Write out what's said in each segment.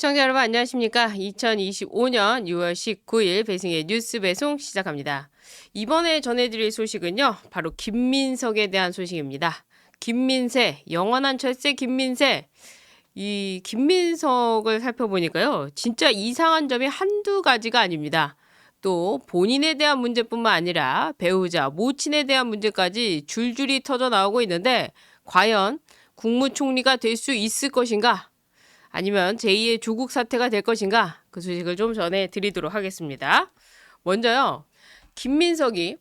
시청자 여러분 안녕하십니까? 2025년 6월 19일 배승의 뉴스 배송 시작합니다. 이번에 전해드릴 소식은요. 바로 김민석에 대한 소식입니다. 김민세, 영원한 철새 김민세. 이 김민석을 살펴보니까요. 진짜 이상한 점이 한두 가지가 아닙니다. 또 본인에 대한 문제뿐만 아니라 배우자, 모친에 대한 문제까지 줄줄이 터져 나오고 있는데 과연 국무총리가 될 수 있을 것인가? 아니면 제2의 조국 사태가 될 것인가? 그 소식을 좀 전해 드리도록 하겠습니다. 먼저요. 김민석이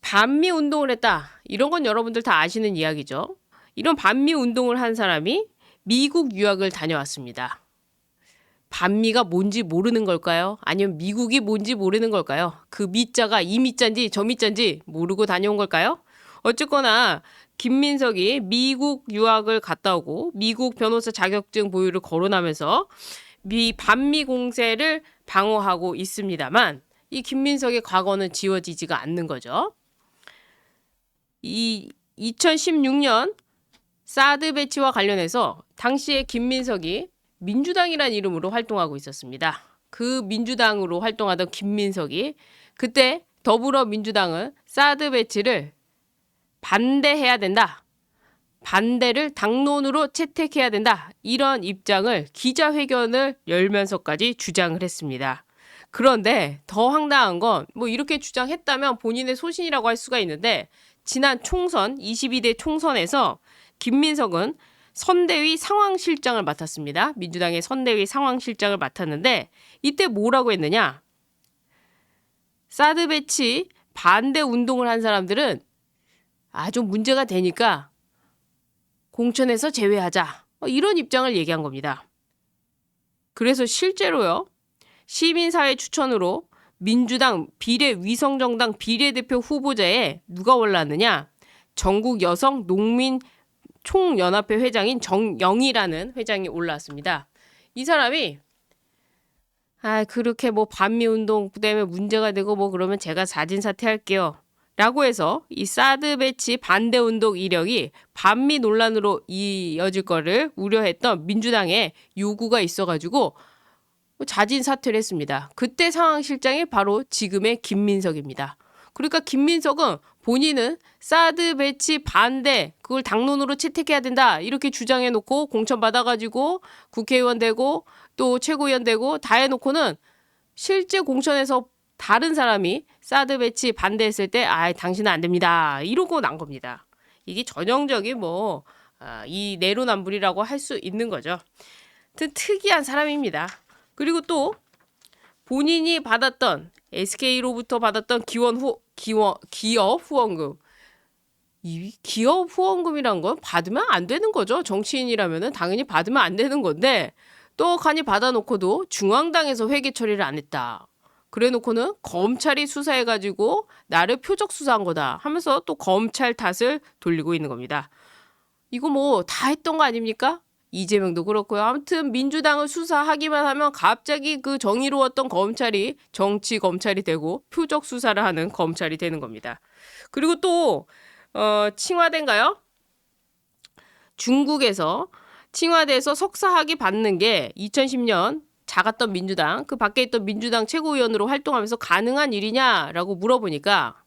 반미 운동을 했다. 이런 건 여러분들 다 아시는 이야기죠. 이런 반미 운동을 한 사람이 미국 유학을 다녀왔습니다. 반미가 뭔지 모르는 걸까요? 아니면 미국이 뭔지 모르는 걸까요? 그 미자가 이 미자인지 저 미자인지 모르고 다녀온 걸까요? 어쨌거나 김민석이 미국 유학을 갔다 오고 미국 변호사 자격증 보유를 거론하면서 미 반미 공세를 방어하고 있습니다만 이 김민석의 과거는 지워지지가 않는 거죠. 이 2016년 사드 배치와 관련해서 당시에 김민석이 민주당이라는 이름으로 활동하고 있었습니다. 그 민주당으로 활동하던 김민석이 그때 더불어민주당은 사드 배치를 반대해야 된다. 반대를 당론으로 채택해야 된다. 이런 입장을 기자회견을 열면서까지 주장을 했습니다. 그런데 더 황당한 건 뭐 이렇게 주장했다면 본인의 소신이라고 할 수가 있는데 지난 총선 22대 총선에서 김민석은 선대위 상황실장을 맡았습니다. 민주당의 선대위 상황실장을 맡았는데 이때 뭐라고 했느냐? 사드 배치 반대 운동을 한 사람들은 아, 좀 문제가 되니까 공천에서 제외하자. 뭐 이런 입장을 얘기한 겁니다. 그래서 실제로요. 시민사회 추천으로 민주당 비례 위성정당 비례대표 후보자에 누가 올랐느냐? 전국 여성 농민 총연합회 회장인 정영이라는 회장이 올라왔습니다. 이 사람이 아 그렇게 뭐 반미 운동 때문에 문제가 되고 뭐 그러면 제가 자진 사퇴할게요. 라고 해서 이 사드 배치 반대 운동 이력이 반미 논란으로 이어질 거를 우려했던 민주당의 요구가 있어가지고 자진 사퇴를 했습니다. 그때 상황 실장이 바로 지금의 김민석입니다. 그러니까 김민석은 본인은 사드 배치 반대 그걸 당론으로 채택해야 된다 이렇게 주장해 놓고 공천 받아가지고 국회의원 되고 또 최고위원 되고 다 해놓고는 실제 공천에서 다른 사람이 사드 배치 반대했을 때, 아, 당신은 안 됩니다. 이러고 난 겁니다. 이게 전형적인 뭐, 아, 이 내로남불이라고 할 수 있는 거죠. 특이한 사람입니다. 그리고 또 본인이 받았던 SK로부터 받았던 기원 후, 기원, 기업 후원금. 이 기업 후원금이란 건 받으면 안 되는 거죠. 정치인이라면 당연히 받으면 안 되는 건데, 또 간이 받아놓고도 중앙당에서 회계 처리를 안 했다. 그래 놓고는 검찰이 수사해가지고 나를 표적 수사한 거다 하면서 또 검찰 탓을 돌리고 있는 겁니다. 이거 뭐 다 했던 거 아닙니까? 이재명도 그렇고요. 아무튼 민주당을 수사하기만 하면 갑자기 그 정의로웠던 검찰이 정치 검찰이 되고 표적 수사를 하는 검찰이 되는 겁니다. 그리고 또 어, 칭화대인가요? 중국에서 칭화대에서 석사학위 받는 게 2010년 작았던 민주당, 그 밖에 있던 민주당 최고위원으로 활동하면서 가능한 일이냐라고 물어보니까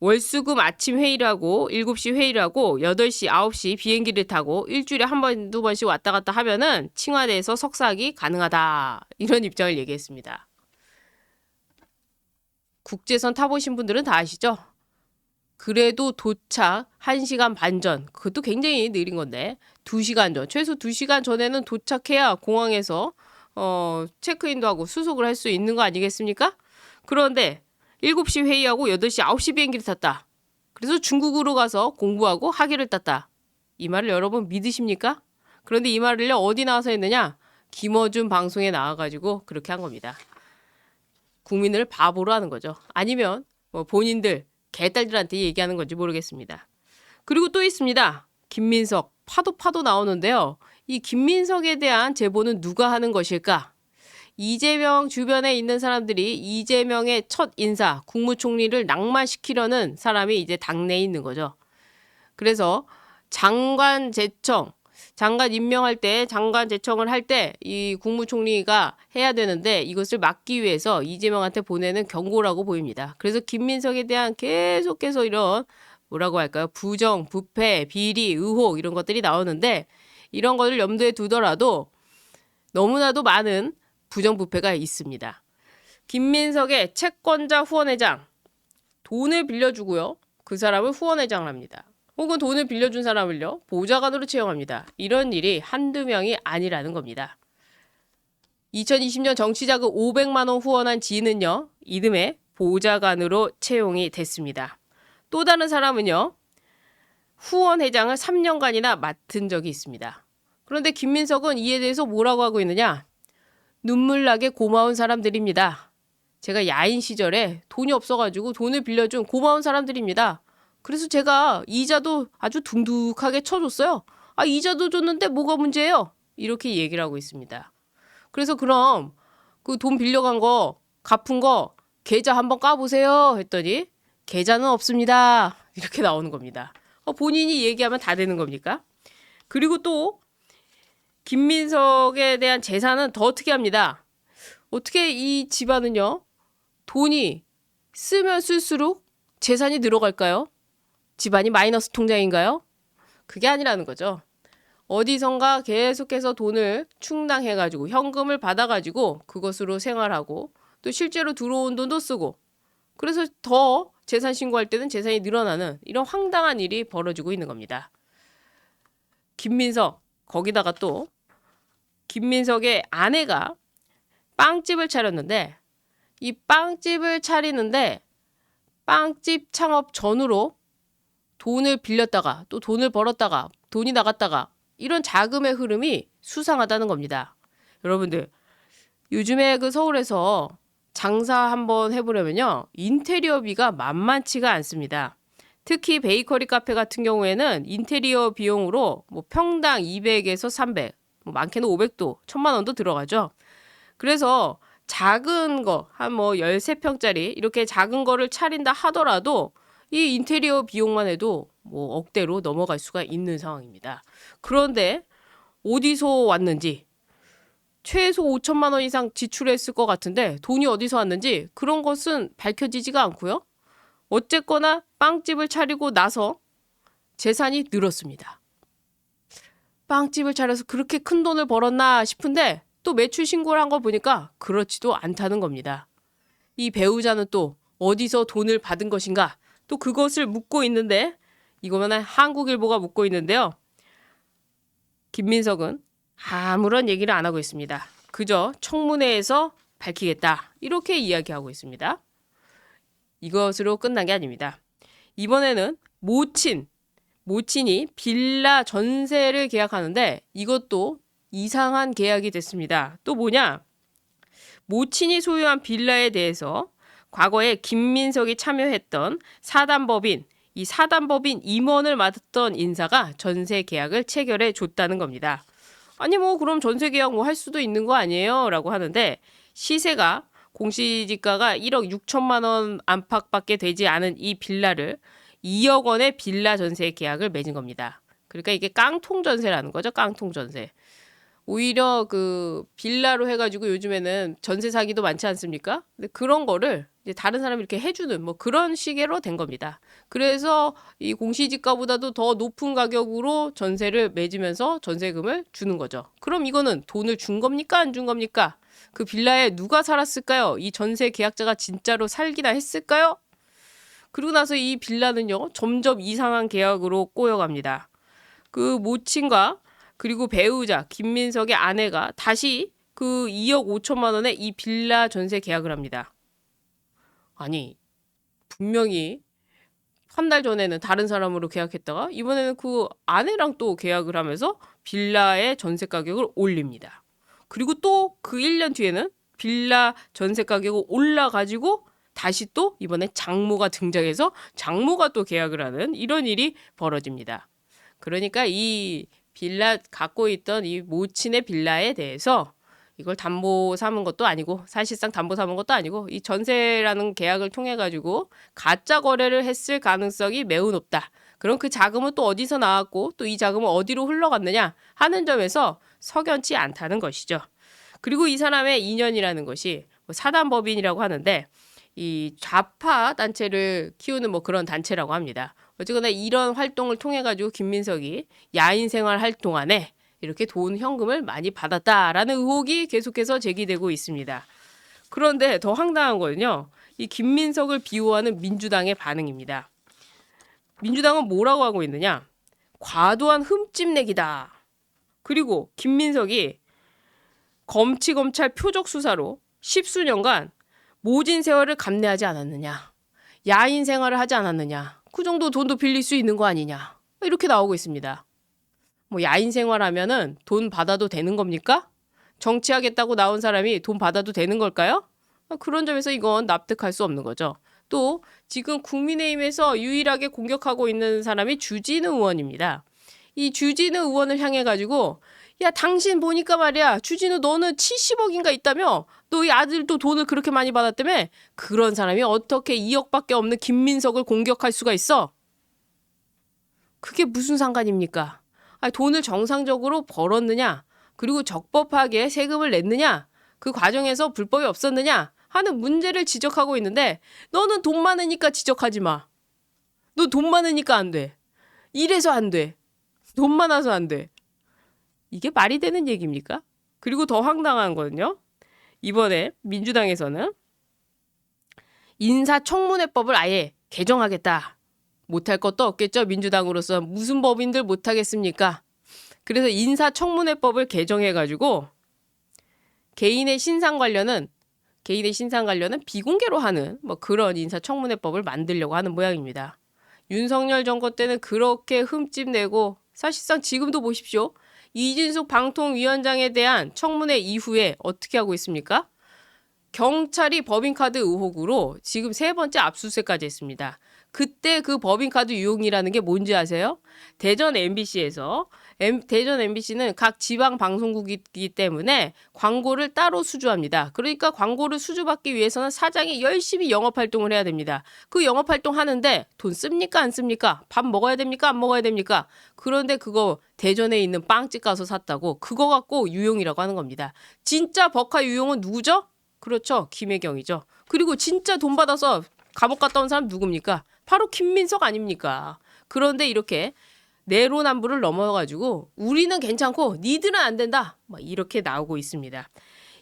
월수금 아침 회의를 하고 7시 회의를 하고 8시, 9시 비행기를 타고 일주일에 한 번, 두 번씩 왔다 갔다 하면은 칭화대에서 석사학위 가능하다. 이런 입장을 얘기했습니다. 국제선 타보신 분들은 다 아시죠? 그래도 도착 1시간 반 전, 그것도 굉장히 느린 건데, 2시간 전, 최소 2시간 전에는 도착해야 공항에서 어, 체크인도 하고 수속을 할 수 있는 거 아니겠습니까? 그런데 7시 회의하고 8시, 9시 비행기를 탔다. 그래서 중국으로 가서 공부하고 학위를 땄다. 이 말을 여러분 믿으십니까? 그런데 이 말을 어디 나와서 했느냐? 김어준 방송에 나와가지고 그렇게 한 겁니다. 국민을 바보로 하는 거죠. 아니면 뭐 본인들 개딸들한테 얘기하는 건지 모르겠습니다. 그리고 또 있습니다. 김민석 파도 파도 나오는데요. 이 김민석에 대한 제보는 누가 하는 것일까? 이재명 주변에 있는 사람들이 이재명의 첫 인사 국무총리를 낭만시키려는 사람이 이제 당내에 있는 거죠. 그래서 장관 제청 장관 임명할 때 장관 제청을 할 때 이 국무총리가 해야 되는데 이것을 막기 위해서 이재명한테 보내는 경고라고 보입니다. 그래서 김민석에 대한 계속해서 이런 뭐라고 할까요? 부정, 부패, 비리, 의혹 이런 것들이 나오는데 이런 것을 염두에 두더라도 너무나도 많은 부정부패가 있습니다. 김민석의 채권자 후원회장 돈을 빌려주고요. 그 사람을 후원회장을 합니다. 혹은 돈을 빌려준 사람을요. 보좌관으로 채용합니다. 이런 일이 한두 명이 아니라는 겁니다. 2020년 정치자금 500만 원 후원한 지인은요. 이듬해 보좌관으로 채용이 됐습니다. 또 다른 사람은요. 후원 회장을 3년간이나 맡은 적이 있습니다. 그런데 김민석은 이에 대해서 뭐라고 하고 있느냐? 눈물 나게 고마운 사람들입니다. 제가 야인 시절에 돈이 없어가지고 돈을 빌려준 고마운 사람들입니다. 그래서 제가 이자도 아주 둥둑하게 쳐줬어요. 아, 이자도 줬는데 뭐가 문제예요? 이렇게 얘기를 하고 있습니다. 그래서 그럼 그 돈 빌려간 거, 갚은 거, 계좌 한번 까보세요. 했더니 계좌는 없습니다. 이렇게 나오는 겁니다. 어, 본인이 얘기하면 다 되는 겁니까? 그리고 또 김민석에 대한 재산은 더 특이합니다. 어떻게 이 집안은요, 돈이 쓰면 쓸수록 재산이 늘어갈까요? 집안이 마이너스 통장인가요? 그게 아니라는 거죠. 어디선가 계속해서 돈을 충당해가지고 현금을 받아가지고 그것으로 생활하고 또 실제로 들어온 돈도 쓰고 그래서 더 재산 신고할 때는 재산이 늘어나는 이런 황당한 일이 벌어지고 있는 겁니다. 김민석 거기다가 또 김민석의 아내가 빵집을 차렸는데 이 빵집을 차리는데 빵집 창업 전후로 돈을 빌렸다가 또 돈을 벌었다가 돈이 나갔다가 이런 자금의 흐름이 수상하다는 겁니다. 여러분들 요즘에 그 서울에서 장사 한번 해보려면요 인테리어비가 만만치가 않습니다. 특히 베이커리 카페 같은 경우에는 인테리어 비용으로 뭐 평당 200에서 300, 뭐 많게는 500도, 1000만 원도 들어가죠. 그래서 작은 거, 한 뭐 13평짜리 이렇게 작은 거를 차린다 하더라도 이 인테리어 비용만 해도 뭐 억대로 넘어갈 수가 있는 상황입니다. 그런데 어디서 왔는지 최소 5천만 원 이상 지출했을 것 같은데 돈이 어디서 왔는지 그런 것은 밝혀지지가 않고요. 어쨌거나 빵집을 차리고 나서 재산이 늘었습니다. 빵집을 차려서 그렇게 큰 돈을 벌었나 싶은데 또 매출 신고를 한 거 보니까 그렇지도 않다는 겁니다. 이 배우자는 또 어디서 돈을 받은 것인가 또 그것을 묻고 있는데 이거는 한국일보가 묻고 있는데요. 김민석은 아무런 얘기를 안 하고 있습니다. 그저 청문회에서 밝히겠다. 이렇게 이야기하고 있습니다. 이것으로 끝난 게 아닙니다. 이번에는 모친, 모친이 빌라 전세를 계약하는데 이것도 이상한 계약이 됐습니다. 또 뭐냐? 모친이 소유한 빌라에 대해서 과거에 김민석이 참여했던 사단법인 이 사단법인 임원을 맡았던 인사가 전세 계약을 체결해 줬다는 겁니다. 아니 뭐 그럼 전세 계약 뭐 할 수도 있는 거 아니에요?라고 하는데 시세가 공시지가가 1억 6천만 원 안팎밖에 되지 않은 이 빌라를 2억 원의 빌라 전세 계약을 맺은 겁니다. 그러니까 이게 깡통 전세라는 거죠. 깡통 전세. 오히려 그 빌라로 해가지고 요즘에는 전세 사기도 많지 않습니까? 근데 그런 거를 이제 다른 사람이 이렇게 해주는 뭐 그런 시계로 된 겁니다. 그래서 이 공시지가보다도 더 높은 가격으로 전세를 맺으면서 전세금을 주는 거죠. 그럼 이거는 돈을 준 겁니까? 안 준 겁니까? 그 빌라에 누가 살았을까요? 이 전세 계약자가 진짜로 살기나 했을까요? 그리고 나서 이 빌라는요, 점점 이상한 계약으로 꼬여갑니다. 그 모친과 그리고 배우자 김민석의 아내가 다시 그 2억 5천만 원의 이 빌라 전세 계약을 합니다. 아니 분명히 한 달 전에는 다른 사람으로 계약했다가 이번에는 그 아내랑 또 계약을 하면서 빌라의 전세 가격을 올립니다. 그리고 또 그 1년 뒤에는 빌라 전세 가격이 올라가지고 다시 또 이번에 장모가 등장해서 장모가 또 계약을 하는 이런 일이 벌어집니다. 그러니까 이 빌라 갖고 있던 이 모친의 빌라에 대해서 이걸 담보 삼은 것도 아니고 사실상 담보 삼은 것도 아니고 이 전세라는 계약을 통해 가지고 가짜 거래를 했을 가능성이 매우 높다. 그럼 그 자금은 또 어디서 나왔고 또 이 자금은 어디로 흘러갔느냐 하는 점에서 석연치 않다는 것이죠. 그리고 이 사람의 인연이라는 것이 뭐 사단법인이라고 하는데 이 좌파 단체를 키우는 뭐 그런 단체라고 합니다. 어쨌거나 이런 활동을 통해 가지고 김민석이 야인 생활 할 동안에 이렇게 돈 현금을 많이 받았다라는 의혹이 계속해서 제기되고 있습니다. 그런데 더 황당한 거는요. 이 김민석을 비호하는 민주당의 반응입니다. 민주당은 뭐라고 하고 있느냐? 과도한 흠집내기다. 그리고 김민석이 검치 검찰 표적 수사로 십수년간 모진 세월을 감내하지 않았느냐? 야인 생활을 하지 않았느냐? 그 정도 돈도 빌릴 수 있는 거 아니냐? 이렇게 나오고 있습니다. 뭐 야인 생활하면은 돈 받아도 되는 겁니까? 정치하겠다고 나온 사람이 돈 받아도 되는 걸까요? 그런 점에서 이건 납득할 수 없는 거죠. 또 지금 국민의힘에서 유일하게 공격하고 있는 사람이 주진우 의원입니다. 이 주진우 의원을 향해 가지고 야 당신 보니까 말이야 주진우 너는 70억인가 있다며 너이 아들도 돈을 그렇게 많이 받았다며 그런 사람이 어떻게 2억밖에 없는 김민석을 공격할 수가 있어? 그게 무슨 상관입니까? 아니, 돈을 정상적으로 벌었느냐? 그리고 적법하게 세금을 냈느냐? 그 과정에서 불법이 없었느냐? 하는 문제를 지적하고 있는데 너는 돈 많으니까 지적하지 마. 너 돈 많으니까 안 돼. 이래서 안 돼. 돈 많아서 안 돼. 이게 말이 되는 얘기입니까? 그리고 더 황당한 거는요. 이번에 민주당에서는 인사청문회법을 아예 개정하겠다. 못할 것도 없겠죠. 민주당으로서 무슨 법인들 못하겠습니까? 그래서 인사청문회법을 개정해가지고 개인의 신상 관련은 개인의 신상 관련은 비공개로 하는 뭐 그런 인사청문회법을 만들려고 하는 모양입니다. 윤석열 정권 때는 그렇게 흠집 내고 사실상 지금도 보십시오. 이진숙 방통위원장에 대한 청문회 이후에 어떻게 하고 있습니까? 경찰이 법인카드 의혹으로 지금 세 번째 압수수색까지 했습니다. 그때 그 법인카드 유용이라는 게 뭔지 아세요? 대전 MBC에서 대전 MBC는 각 지방 방송국이기 때문에 광고를 따로 수주합니다. 그러니까 광고를 수주받기 위해서는 사장이 열심히 영업 활동을 해야 됩니다. 그 영업 활동 하는데 돈 씁니까 안 씁니까? 밥 먹어야 됩니까 안 먹어야 됩니까? 그런데 그거 대전에 있는 빵집 가서 샀다고 그거 갖고 유용이라고 하는 겁니다. 진짜 버카 유용은 누구죠? 그렇죠. 김혜경이죠. 그리고 진짜 돈 받아서 감옥 갔다 온 사람 누굽니까? 바로 김민석 아닙니까? 그런데 이렇게 내로남불을 넘어가지고 우리는 괜찮고 니들은 안 된다. 막 이렇게 나오고 있습니다.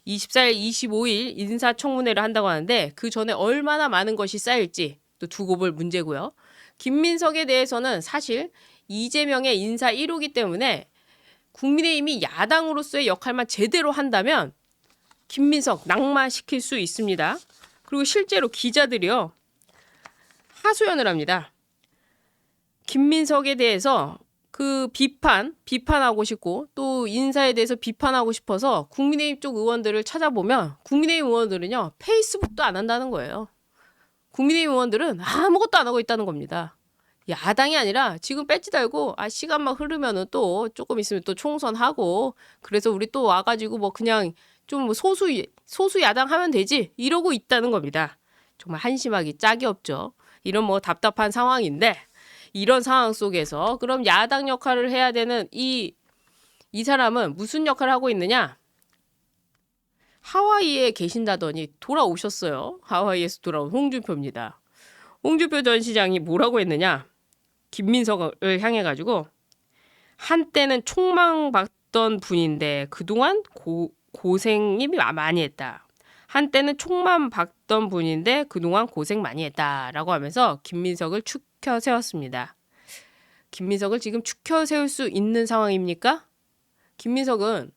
24일, 25일 인사청문회를 한다고 하는데 그 전에 얼마나 많은 것이 쌓일지 또 두고 볼 문제고요. 김민석에 대해서는 사실 이재명의 인사 1호기 때문에 국민의힘이 야당으로서의 역할만 제대로 한다면 김민석 낙마시킬 수 있습니다. 그리고 실제로 기자들이요. 하소연을 합니다. 김민석에 대해서 그 비판, 비판하고 싶고 또 인사에 대해서 비판하고 싶어서 국민의힘 쪽 의원들을 찾아보면 국민의힘 의원들은요, 페이스북도 안 한다는 거예요. 국민의힘 의원들은 아무것도 안 하고 있다는 겁니다. 야당이 아니라 지금 배지 달고 아 시간만 흐르면은 또 조금 있으면 또 총선하고 그래서 우리 또 와가지고 뭐 그냥 좀 소수 소수 야당 하면 되지 이러고 있다는 겁니다. 정말 한심하기 짝이 없죠. 이런 뭐 답답한 상황인데 이런 상황 속에서 그럼 야당 역할을 해야 되는 이, 이 사람은 무슨 역할을 하고 있느냐? 하와이에 계신다더니 돌아오셨어요. 하와이에서 돌아온 홍준표입니다. 홍준표 전 시장이 뭐라고 했느냐? 김민석을 향해 가지고 한때는 총망받던 분인데 그동안 고, 고생이 많이 했다. 한때는 총만 받던 분인데 그동안 고생 많이 했다라고 하면서 김민석을 축 혀 세웠습니다. 김민석을 지금 축혀 세울 수 있는 상황입니까? 김민석은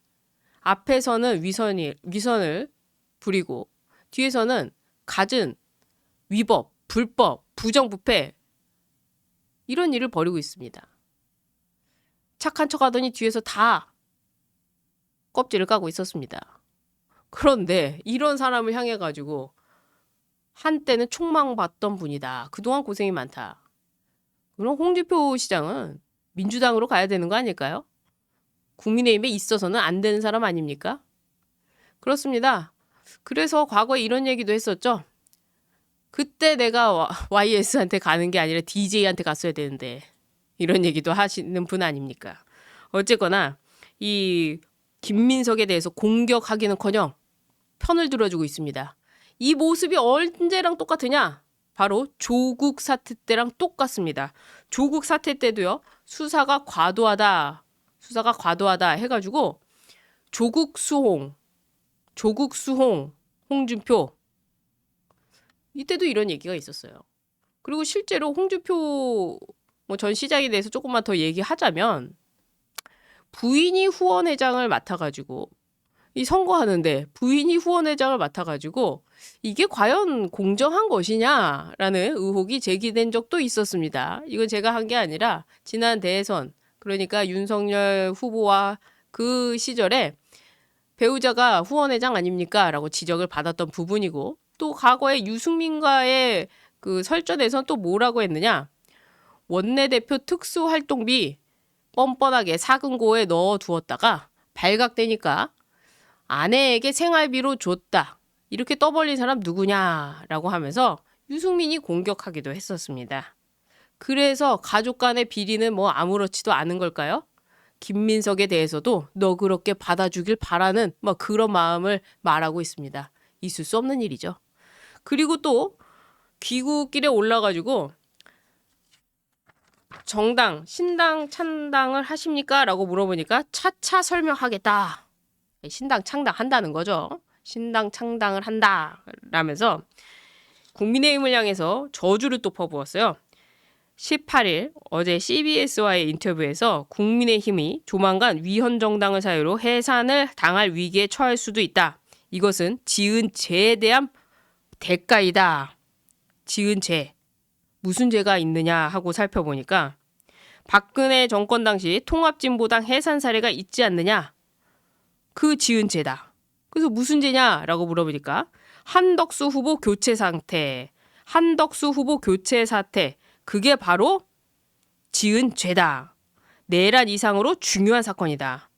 앞에서는 위선이 위선을 부리고 뒤에서는 갖은 위법, 불법, 부정부패 이런 일을 벌이고 있습니다. 착한 척 하더니 뒤에서 다 껍질을 까고 있었습니다. 그런데 이런 사람을 향해 가지고 한때는 총망받던 분이다. 그동안 고생이 많다. 그럼 홍준표 시장은 민주당으로 가야 되는 거 아닐까요? 국민의힘에 있어서는 안 되는 사람 아닙니까? 그렇습니다. 그래서 과거에 이런 얘기도 했었죠. 그때 내가 YS한테 가는 게 아니라 DJ한테 갔어야 되는데 이런 얘기도 하시는 분 아닙니까? 어쨌거나 이 김민석에 대해서 공격하기는커녕 편을 들어주고 있습니다. 이 모습이 언제랑 똑같으냐? 바로 조국 사태 때랑 똑같습니다. 조국 사태 때도요 수사가 과도하다, 수사가 과도하다 해가지고 조국 수홍, 조국 수홍, 홍준표 이때도 이런 얘기가 있었어요. 그리고 실제로 홍준표 뭐 전 시장에 대해서 조금만 더 얘기하자면 부인이 후원회장을 맡아가지고 이 선거하는데 부인이 후원회장을 맡아가지고 이게 과연 공정한 것이냐라는 의혹이 제기된 적도 있었습니다. 이건 제가 한 게 아니라 지난 대선 그러니까 윤석열 후보와 그 시절에 배우자가 후원회장 아닙니까? 라고 지적을 받았던 부분이고 또 과거에 유승민과의 그 설전에선 또 뭐라고 했느냐? 원내대표 특수활동비 뻔뻔하게 사근고에 넣어 두었다가 발각되니까 아내에게 생활비로 줬다. 이렇게 떠벌린 사람 누구냐라고 하면서 유승민이 공격하기도 했었습니다. 그래서 가족 간의 비리는 뭐 아무렇지도 않은 걸까요? 김민석에 대해서도 너그럽게 받아주길 바라는 뭐 그런 마음을 말하고 있습니다. 있을 수 없는 일이죠. 그리고 또 귀국길에 올라가지고 정당, 신당, 찬당을 하십니까? 라고 물어보니까 차차 설명하겠다. 신당 창당 한다는 거죠. 신당 창당을 한다. 라면서 국민의힘을 향해서 저주를 또 퍼부었어요. 18일 어제 CBS와의 인터뷰에서 국민의힘이 조만간 위헌정당을 사유로 해산을 당할 위기에 처할 수도 있다. 이것은 지은 죄에 대한 대가이다. 지은 죄. 무슨 죄가 있느냐 하고 살펴보니까 박근혜 정권 당시 통합진보당 해산 사례가 있지 않느냐? 그 지은 죄다. 그래서 무슨 죄냐라고 물어보니까 한덕수 후보 교체 상태, 한덕수 후보 교체 사태, 그게 바로 지은 죄다. 내란 이상으로 중요한 사건이다.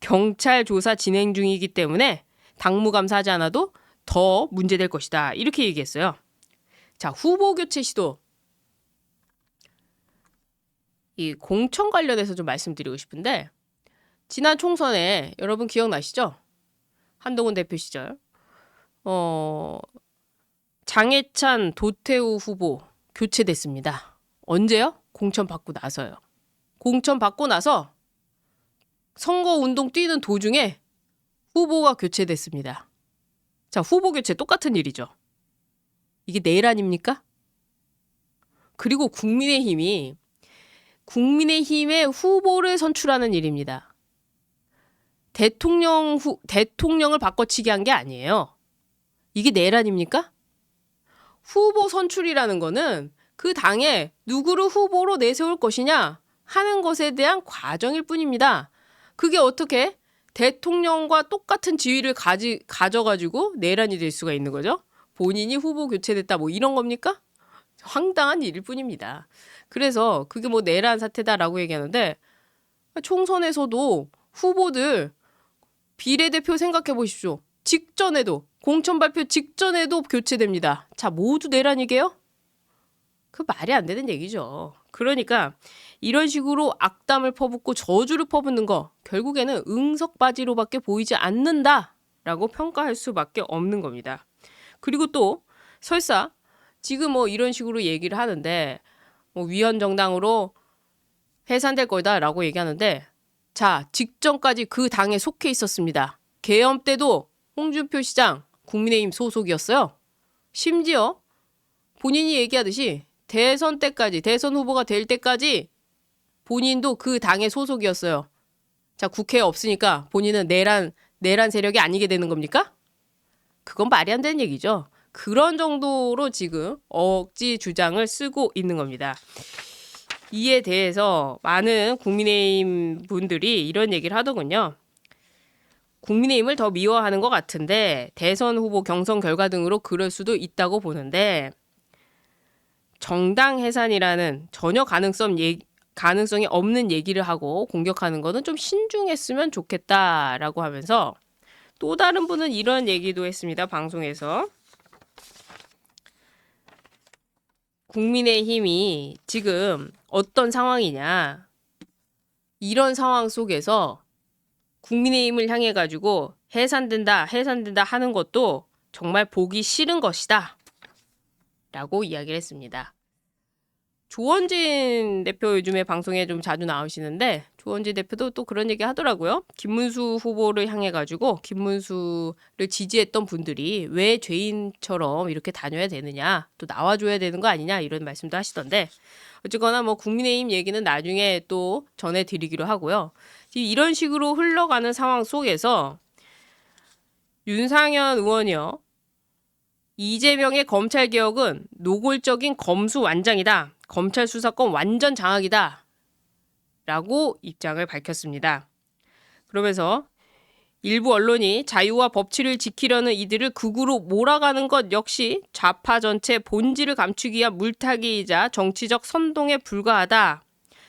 경찰 조사 진행 중이기 때문에 당무감사하지 않아도 더 문제될 것이다. 이렇게 얘기했어요. 자, 후보 교체 시도. 이 공천 관련해서 좀 말씀드리고 싶은데, 지난 총선에 여러분 기억나시죠? 한동훈 대표 시절. 어, 장해찬, 도태우 후보 교체됐습니다. 언제요? 공천 받고 나서요. 공천 받고 나서 선거 운동 뛰는 도중에 후보가 교체됐습니다. 자, 후보 교체 똑같은 일이죠. 이게 내일 아닙니까? 그리고 국민의힘이 국민의힘의 후보를 선출하는 일입니다. 대통령 후, 대통령을 바꿔치기 한 게 아니에요. 이게 내일 아닙니까? 후보 선출이라는 거는 그 당에 누구를 후보로 내세울 것이냐 하는 것에 대한 과정일 뿐입니다. 그게 어떻게 대통령과 똑같은 지위를 가지, 가져가지고 내란이 될 수가 있는 거죠? 본인이 후보 교체됐다 뭐 이런 겁니까? 황당한 일일 뿐입니다. 그래서 그게 뭐 내란 사태다라고 얘기하는데 총선에서도 후보들 비례대표 생각해 보십시오. 직전에도 공천 발표 직전에도 교체됩니다. 자, 모두 내란이게요? 그 말이 안 되는 얘기죠. 그러니까 이런 식으로 악담을 퍼붓고 저주를 퍼붓는 거 결국에는 응석바지로밖에 보이지 않는다라고 평가할 수밖에 없는 겁니다. 그리고 또 설사 지금 뭐 이런 식으로 얘기를 하는데 뭐 위헌 정당으로 해산될 거다라고 얘기하는데 자 직전까지 그 당에 속해 있었습니다. 계엄 때도 홍준표 시장 국민의힘 소속이었어요. 심지어 본인이 얘기하듯이 대선 때까지 대선 후보가 될 때까지 본인도 그 당의 소속이었어요. 자 국회에 없으니까 본인은 내란 내란 세력이 아니게 되는 겁니까? 그건 말이 안 되는 얘기죠. 그런 정도로 지금 억지 주장을 쓰고 있는 겁니다. 이에 대해서 많은 국민의힘 분들이 이런 얘기를 하더군요. 국민의힘을 더 미워하는 것 같은데 대선 후보 경선 결과 등으로 그럴 수도 있다고 보는데 정당 해산이라는 전혀 가능성 예, 가능성이 없는 얘기를 하고 공격하는 거는 좀 신중했으면 좋겠다라고 하면서 또 다른 분은 이런 얘기도 했습니다. 방송에서 국민의힘이 지금 어떤 상황이냐. 이런 상황 속에서 국민의힘을 향해 가지고 해산된다, 해산된다 하는 것도 정말 보기 싫은 것이다. 라고 이야기를 했습니다. 조원진 대표 요즘에 방송에 좀 자주 나오시는데 조원진 대표도 또 그런 얘기 하더라고요. 김문수 후보를 향해 가지고 김문수를 지지했던 분들이 왜 죄인처럼 이렇게 다녀야 되느냐, 또 나와줘야 되는 거 아니냐 이런 말씀도 하시던데 어쨌거나 뭐 국민의힘 얘기는 나중에 또 전해드리기로 하고요. 이- 이런 식으로 흘러가는 상황 속에서 윤상현 의원이요. 이재명의 검찰 개혁은 노골적인 검수 완장이다. 검찰 수사권 완전 장악이다. 라고 입장을 밝혔습니다. 그러면서 일부 언론이 자유와 법치를 지키려는 이들을 극우로 몰아가는 것 역시 좌파 전체 본질을 감추기 위한 물타기이자 정치적 선동에 불과하다.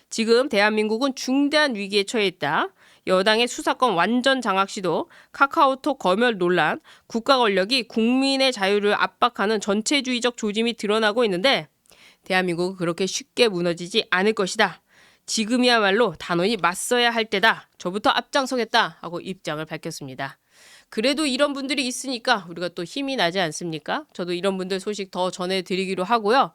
지금 대한민국은 중대한 위기에 처해 있다. 여당의 수사권 완전 장악 시도, 카카오톡 검열 논란, 국가 권력이 국민의 자유를 압박하는 전체주의적 조짐이 드러나고 있는데 대한민국은 그렇게 쉽게 무너지지 않을 것이다. 지금이야말로 단호히 맞서야 할 때다. 저부터 앞장서겠다 하고 입장을 밝혔습니다. 그래도 이런 분들이 있으니까 우리가 또 힘이 나지 않습니까? 저도 이런 분들 소식 더 전해드리기로 하고요.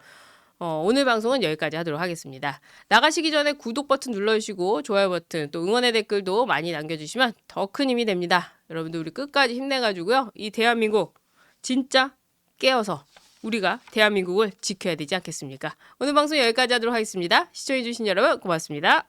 어, 오늘 방송은 여기까지 하도록 하겠습니다. 나가시기 전에 구독 버튼 눌러주시고 좋아요 버튼 또 응원의 댓글도 많이 남겨주시면 더 큰 힘이 됩니다. 여러분들 우리 끝까지 힘내가지고요. 이 대한민국 진짜 깨어서 우리가 대한민국을 지켜야 되지 않겠습니까? 오늘 방송 여기까지 하도록 하겠습니다. 시청해주신 여러분 고맙습니다.